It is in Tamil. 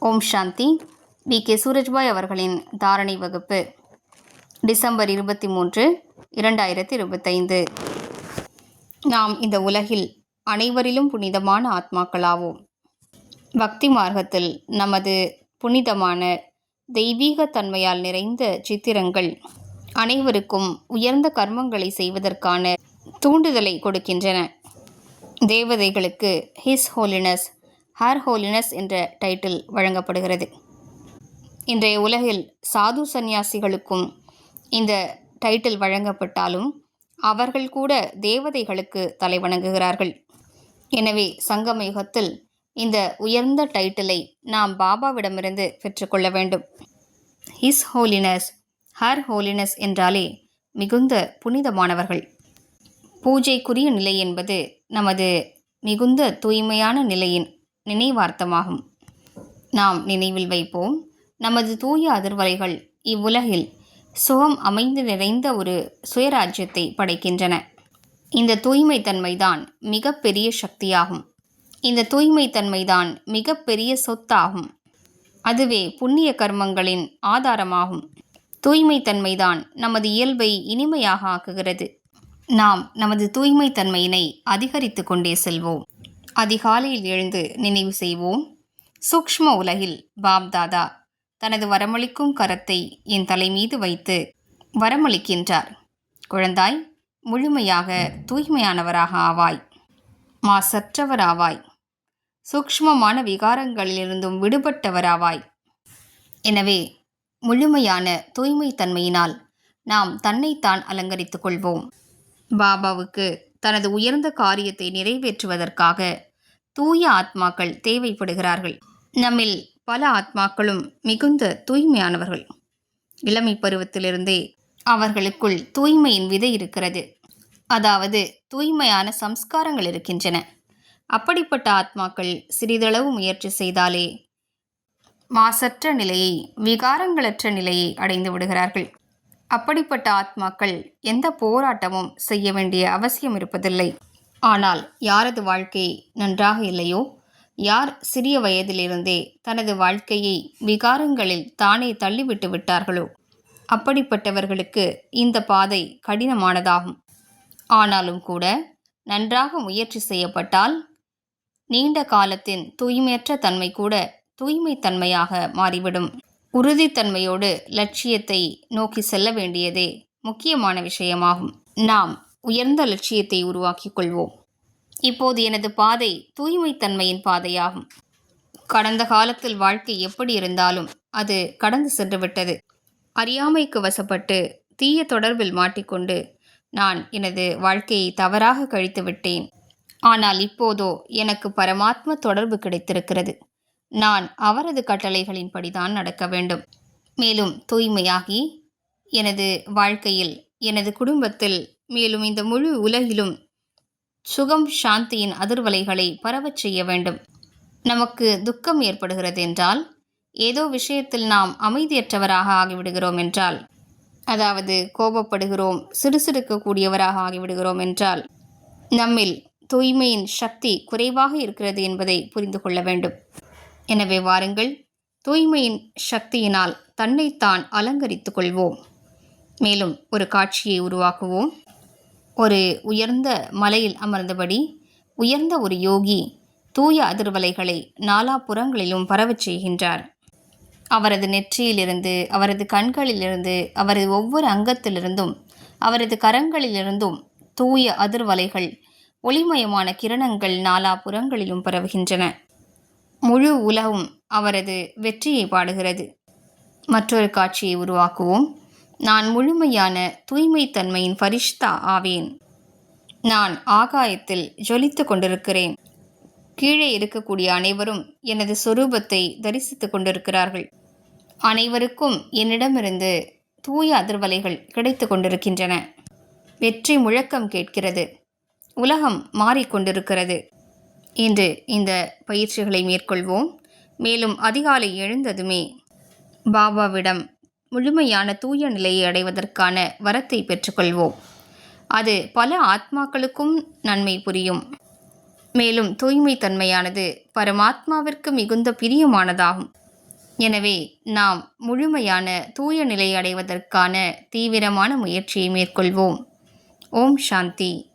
ஓம் சாந்தி. V K. சூரஜ்பாய் அவர்களின் தாரணை வகுப்பு டிசம்பர் இருபத்தி மூன்று இரண்டாயிரத்தி இருபத்தைந்து. நாம் இந்த உலகில் அனைவரிலும் புனிதமான ஆத்மாக்களாவோம். பக்தி மார்க்கத்தில் நமது புனிதமான தெய்வீக தன்மையால் நிறைந்த சித்திரங்கள் அனைவருக்கும் உயர்ந்த கர்மங்களை செய்வதற்கான தூண்டுதலை கொடுக்கின்றன. தேவதைகளுக்கு ஹிஸ் ஹோலினஸ் ஹர் ஹோலினஸ் என்ற டைட்டில் வழங்கப்படுகிறது. இன்றைய உலகில் சாது சந்நியாசிகளுக்கும் இந்த டைட்டில் வழங்கப்பட்டாலும் அவர்கள் கூட தேவதைகளுக்கு தலைவணங்குகிறார்கள் எனவே சங்கம யுகத்தில் இந்த உயர்ந்த டைட்டிலை நாம் பாபாவிடமிருந்து பெற்றுக்கொள்ள வேண்டும். ஹிஸ் ஹோலினஸ் ஹர் ஹோலினஸ் என்றாலே மிகுந்த புனிதமானவர்கள். பூஜைக்குரிய நிலை என்பது நமது மிகுந்த தூய்மையான நிலையின் நினைவார்த்தமாகும். நாம் நினைவில் வைப்போம் நமது தூய அதிர்வலைகள் இவ்வுலகில் சுகம் அமைந்து நிறைந்த ஒரு சுயராஜ்யத்தை படைக்கின்றன. இந்த தூய்மை தன்மைதான் மிகப்பெரிய சக்தியாகும். இந்த தூய்மை தன்மைதான் மிகப்பெரிய சொத்தாகும். அதுவே புண்ணிய கர்மங்களின் ஆதாரமாகும். தூய்மை தன்மைதான் நமது இயல்பை இனிமையாக ஆக்குகிறது. நாம் நமது தூய்மை தன்மையினை அதிகரித்து கொண்டே செல்வோம். அதிகாலையில் எழுந்து நினைவு செய்வோம். சூக்ஷ்ம உலகில் பாப்தாதா தனது வரமளிக்கும் கரத்தை என் தலை மீது வைத்து வரமளிக்கின்றார். குழந்தாய் முழுமையாக தூய்மையானவராக ஆவாய். மாசற்றவராவாய். சூக்ஷ்மமான விகாரங்களிலிருந்தும் விடுபட்டவராவாய். எனவே முழுமையான தூய்மை தன்மையினால் நாம் தன்னைத்தான் அலங்கரித்துக் கொள்வோம். பாபாவுக்கு தனது உயர்ந்த காரியத்தை நிறைவேற்றுவதற்காக தூய ஆத்மாக்கள் தேவைப்படுகிறார்கள். நம்மில் பல ஆத்மாக்களும் மிகுந்த தூய்மையானவர்கள். இளமை பருவத்திலிருந்தே அவர்களுக்குள் தூய்மையின் விதை இருக்கிறது. அதாவது தூய்மையான சம்ஸ்காரங்கள் இருக்கின்றன. அப்படிப்பட்ட ஆத்மாக்கள் சிறிதளவு முயற்சி செய்தாலே மாசற்ற நிலையை விகாரங்களற்ற நிலையை அடைந்து விடுகிறார்கள். அப்படிப்பட்ட ஆத்மாக்கள் எந்த போராட்டமும் செய்ய வேண்டிய அவசியம் இருப்பதில்லை. ஆனால் யாரது வாழ்க்கை நன்றாக இல்லையோ? யார் சிறிய வயதிலிருந்தே தனது வாழ்க்கையை விகாரங்களில் தானே தள்ளிவிட்டு விட்டார்களோ? அப்படிப்பட்டவர்களுக்கு இந்த பாதை கடினமானதாகும். ஆனாலும் கூட நன்றாக முயற்சி செய்யப்பட்டால் நீண்ட காலத்தின் தூய்மையற்ற தன்மை கூட தூய்மை தன்மையாக மாறிவிடும். உறுதித்தன்மையோடு லட்சியத்தை நோக்கி செல்ல வேண்டியதே முக்கியமான விஷயமாகும். நாம் உயர்ந்த லட்சியத்தை உருவாக்கிக் கொள்வோம். இப்போது எனது பாதை தூய்மைத்தன்மையின் பாதையாகும். கடந்த காலத்தில் வாழ்க்கை எப்படி இருந்தாலும் அது கடந்து சென்றுவிட்டது. அறியாமைக்கு வசப்பட்டு தீய தொடர்பில் மாட்டிக்கொண்டு நான் எனது வாழ்க்கையை தவறாக கழித்து விட்டேன். ஆனால் இப்போதோ எனக்கு பரமாத்ம தொடர்பு கிடைத்திருக்கிறது. நான் அவரது கட்டளைகளின்படிதான் நடக்க வேண்டும். மேலும் தூய்மையாகி எனது வாழ்க்கையில் எனது குடும்பத்தில் மேலும் இந்த முழு உலகிலும் சுகம் சாந்தியின் அதிர்வலைகளை பரவச் செய்ய வேண்டும். நமக்கு துக்கம் ஏற்படுகிறது என்றால் ஏதோ விஷயத்தில் நாம் அமைதியற்றவராக ஆகிவிடுகிறோம் என்றால் அதாவது கோபப்படுகிறோம் சிறுசிறுக்கக்கூடியவராக ஆகிவிடுகிறோம் என்றால் நம்மில் தூய்மையின் சக்தி குறைவாக இருக்கிறது என்பதை புரிந்து கொள்ள வேண்டும். எனவே வாருங்கள் தூய்மையின் சக்தியினால் தன்னைத்தான் அலங்கரித்துக் கொள்வோம். மேலும் ஒரு காட்சியை உருவாக்குவோம். ஒரு உயர்ந்த மலையில் அமர்ந்தபடி உயர்ந்த ஒரு யோகி தூய அதிர்வலைகளை நாலாபுறங்களிலும் பரவச் செய்கின்றார். அவரது நெற்றியிலிருந்து அவரது கண்களிலிருந்து அவரது ஒவ்வொரு அங்கத்திலிருந்தும் அவரது கரங்களிலிருந்தும் தூய அதிர்வலைகள் ஒளிமயமான கிரணங்கள் நாலாபுறங்களிலும் பரவுகின்றன. முழு உலகும் அவரது வெற்றியை பாடுகிறது. மற்றொரு காட்சியை உருவாக்குவோம். நான் முழுமையான தூய்மைத்தன்மையின் பரிஷ்தா ஆவேன். நான் ஆகாயத்தில் ஜொலித்து கொண்டிருக்கிறேன். கீழே இருக்கக்கூடிய அனைவரும் எனது சொரூபத்தை தரிசித்து கொண்டிருக்கிறார்கள். அனைவருக்கும் என்னிடமிருந்து தூய அதிர்வலைகள் கிடைத்து கொண்டிருக்கின்றன. வெற்றி முழக்கம் கேட்கிறது. உலகம் மாறிக்கொண்டிருக்கிறது இன்று இந்த பயிற்சிகளை மேற்கொள்வோம். மேலும் அதிகாலை எழுந்ததுமே பாபாவிடம் முழுமையான தூய நிலையை அடைவதற்கான வரத்தை பெற்றுக்கொள்வோம். அது பல ஆத்மாக்களுக்கும் நன்மை புரியும். மேலும் தூய்மை தன்மையானது பரமாத்மாவிற்கு மிகுந்த பிரியமானதாகும். எனவே நாம் முழுமையான தூய நிலை அடைவதற்கான தீவிரமான முயற்சியை மேற்கொள்வோம். ஓம் சாந்தி.